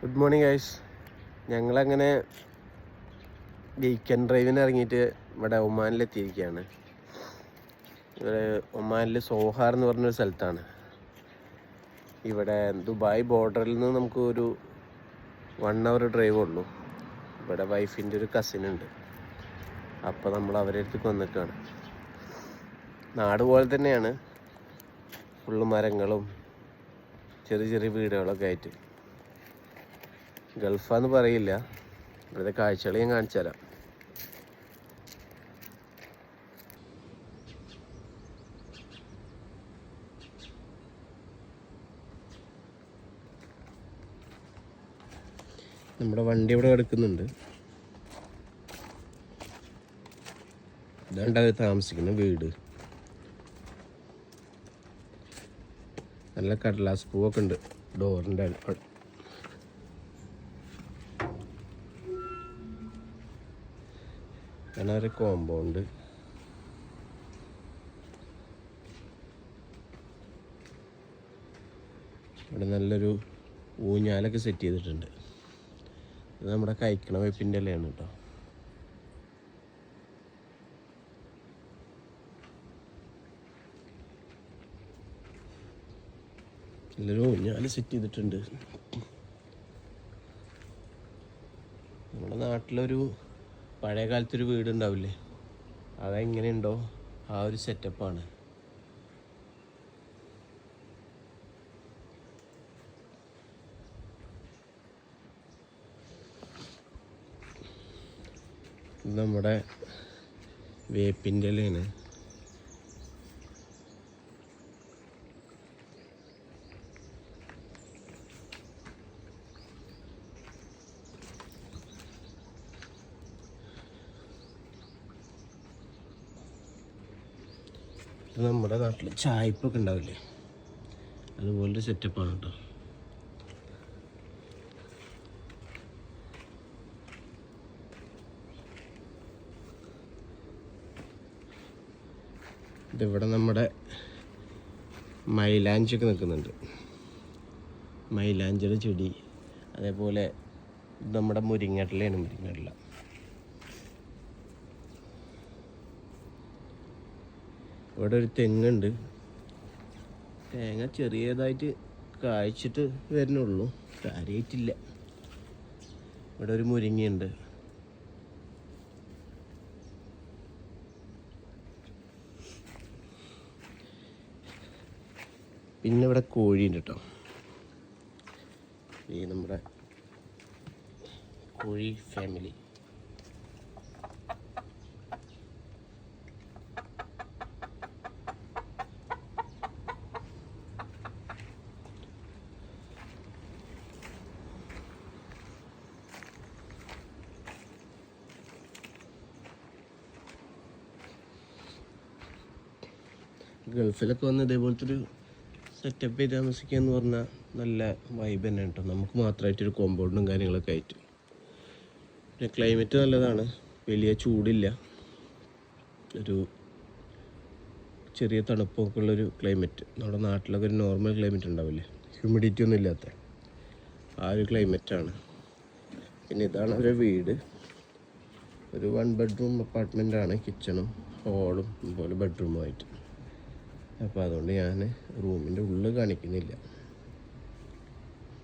Good morning guys ഞങ്ങളങ്ങനെ weekend ഡ്രൈവിന് ഇറങ്ങിയിട്ട് ഇവിടെ ഒമാനിലെത്തിയിരിക്കുകയാണ്. ഇവിടെ ഒമാനിൽ സോഹാർ എന്ന് പറഞ്ഞൊരു സ്ഥലത്താണ്. ഇവിടെ ദുബായ് ബോർഡറിൽ നിന്ന് നമുക്ക് ഒരു വൺ അവർ ഡ്രൈവ് ഉള്ളൂ. ഇവിടെ വൈഫിന്റെ ഒരു കസിൻ ഉണ്ട്. അപ്പോൾ നമ്മൾ അവരെ അടുത്തേക്ക് വന്നിട്ടാണ് നാട് പോലെ തന്നെയാണ്. ഫുള്ള് മരങ്ങളും ചെറിയ ചെറിയ വീടുകളൊക്കെ ആയിട്ട്. ഗൾഫാന്ന് പറയില്ല. ഇവിടുത്തെ കാഴ്ചകൾ ഞാൻ കാണിച്ചു തരാം. നമ്മുടെ വണ്ടി ഇവിടെ കിടക്കുന്നുണ്ട്. ഇതാണ്ട് അവർ താമസിക്കുന്ന വീട്. നല്ല കടലാസ് പൂവൊക്കെ ഉണ്ട്. ഡോറിന്റെ ഒരു കോമ്പൗണ്ട്. ഇവിടെ നല്ലൊരു ഊഞ്ഞാലൊക്കെ സെറ്റ് ചെയ്തിട്ടുണ്ട്. ഇത് നമ്മുടെ കഴിക്കണ വെപ്പിന്റെ ഇലയാണ് കേട്ടോ. നല്ലൊരു ഊഞ്ഞാൽ സെറ്റ് ചെയ്തിട്ടുണ്ട്. നമ്മുടെ നാട്ടിലൊരു പഴയ കാലത്തൊരു വീട് ഉണ്ടാവില്ലേ അതെങ്ങനെയുണ്ടോ ആ ഒരു സെറ്റപ്പാണ് നമ്മുടെ വേപ്പിന്റെ ഇലയാണ്. ഇത് നമ്മുടെ നാട്ടിൽ ചായപ്പൊക്കെ ഉണ്ടാവില്ലേ? അതുപോലൊരു സെറ്റപ്പാണ് കേട്ടോ ഇതിവിടെ നമ്മുടെ മൈലാഞ്ചൊക്കെ നിൽക്കുന്നുണ്ട്. മൈലാഞ്ചിയുടെ ചെടി അതേപോലെ നമ്മുടെ മുരിങ്ങട്ടിലയാണ് മുരിങ്ങട്ടില. ഇവിടെ ഒരു തെങ്ങുണ്ട്. തേങ്ങ ചെറിയതായിട്ട് കായ്ച്ചിട്ട് വരുന്നുള്ളൂ. കാര്യമായിട്ടില്ല ഇവിടെ ഒരു മുരിങ്ങയുണ്ട്. പിന്നെ ഇവിടെ കോഴിയുണ്ട് കേട്ടോ. ഈ നമ്മുടെ കോഴി ഫാമിലി ഗൾഫിലൊക്കെ വന്ന് ഇതേപോലത്തെ ഒരു സെറ്റപ്പ് ചെയ്ത് താമസിക്കുക എന്ന് പറഞ്ഞാൽ നല്ല വൈബ് തന്നെ കേട്ടോ. നമുക്ക് മാത്രമായിട്ടൊരു കോമ്പൗണ്ടും കാര്യങ്ങളൊക്കെ ആയിട്ട്. പിന്നെ ക്ലൈമറ്റ് നല്ലതാണ്. വലിയ ചൂടില്ല. ഒരു ചെറിയ തണുപ്പൊക്കെ ഉള്ളൊരു ക്ലൈമറ്റ് നമ്മുടെ നാട്ടിലൊക്കെ ഒരു നോർമൽ ക്ലൈമറ്റ് ഉണ്ടാവില്ലേ? ഹ്യൂമിഡിറ്റി ഒന്നും ഇല്ലാത്ത ആ ഒരു ക്ലൈമറ്റാണ് പിന്നെ ഇതാണ് അവരുടെ വീട്. ഒരു വൺ ബെഡ്റൂം അപ്പാർട്ട്മെന്റാണ് കിച്ചണും ഹോളും അതുപോലെ ബെഡ്റൂമുമായിട്ട് അപ്പോൾ അതുകൊണ്ട് ഞാൻ റൂമിന്റെ ഉള്ളിൽ കാണിക്കുന്നില്ല.